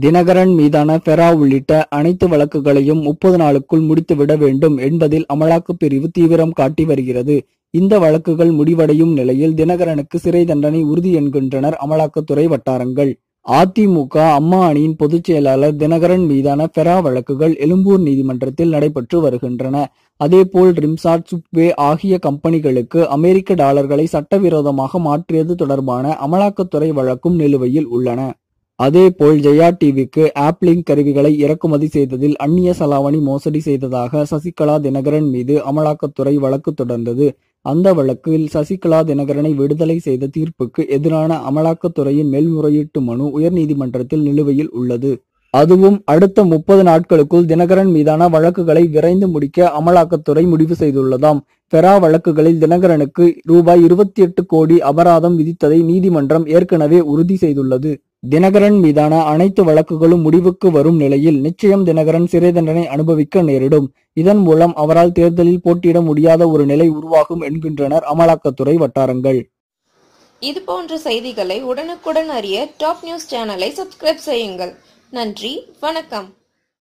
தினகரன் மீதான ஃபெரா உள்ளிட்ட அனைத்து வழக்குகளையும் முப்பது நாளுக்குள் முடித்துவிட வேண்டும் என்பதில் அமலாக்கப் பிரிவு தீவிரம் காட்டி வருகிறது. இந்த வழக்குகள் முடிவடையும் நிலையில் தினகரனுக்கு சிறை தண்டனை உறுதி என்கின்றனர் அமலாக்கத்துறை வட்டாரங்கள். அதிமுக அம்மா அணியின் பொதுச் செயலாளர் தினகரன் மீதான ஃபெரா வழக்குகள் எழும்பூர் நீதிமன்றத்தில் நடைபெற்று வருகின்றன. அதேபோல் ரிம்சாட் சுப்வே ஆகிய கம்பெனிகளுக்கு அமெரிக்க டாலர்களை சட்டவிரோதமாக மாற்றியது தொடர்பான அமலாக்கத்துறை வழக்கும் நிலுவையில் உள்ளன. அதேபோல் ஜெயா டிவிக்கு ஆப்லிங் கருவிகளை இறக்குமதி செய்ததில் அந்நிய செலாவணி மோசடி செய்ததாக சசிகலா தினகரன் மீது அமலாக்கத்துறை வழக்கு தொடர்ந்தது. அந்த வழக்கில் சசிகலா தினகரனை விடுதலை செய்த தீர்ப்புக்கு எதிரான அமலாக்கத்துறையின் மேல்முறையீட்டு மனு உயர்நீதிமன்றத்தில் நிலுவையில் உள்ளது. அதுவும் அடுத்த முப்பது நாட்களுக்குள் தினகரன் மீதான வழக்குகளை விரைந்து முடிக்க அமலாக்கத்துறை முடிவு செய்துள்ளதாம். பெரா வழக்குகளில் தினகரனுக்கு ரூபாய் இருபத்தி எட்டு கோடி அபராதம் விதித்ததை நீதிமன்றம் ஏற்கனவே உறுதி செய்துள்ளது. தினகரன் மீதான அனைத்து வழக்குகளும் முடிவுக்கு வரும் நிலையில் நிச்சயம் தினகரன் சிறை தண்டனை அனுபவிக்க நேரிடும். இதன் மூலம் அவரால் தேர்தலில் போட்டியிட முடியாத ஒரு நிலை உருவாகும் என்கின்றனர் அமலாக்கத்துறை வட்டாரங்கள். இது போன்ற செய்திகளை உடனுக்குடன் அறிய டாப் நியூஸ் சேனலை சப்ஸ்கிரைப் செய்யுங்கள். நன்றி வணக்கம்.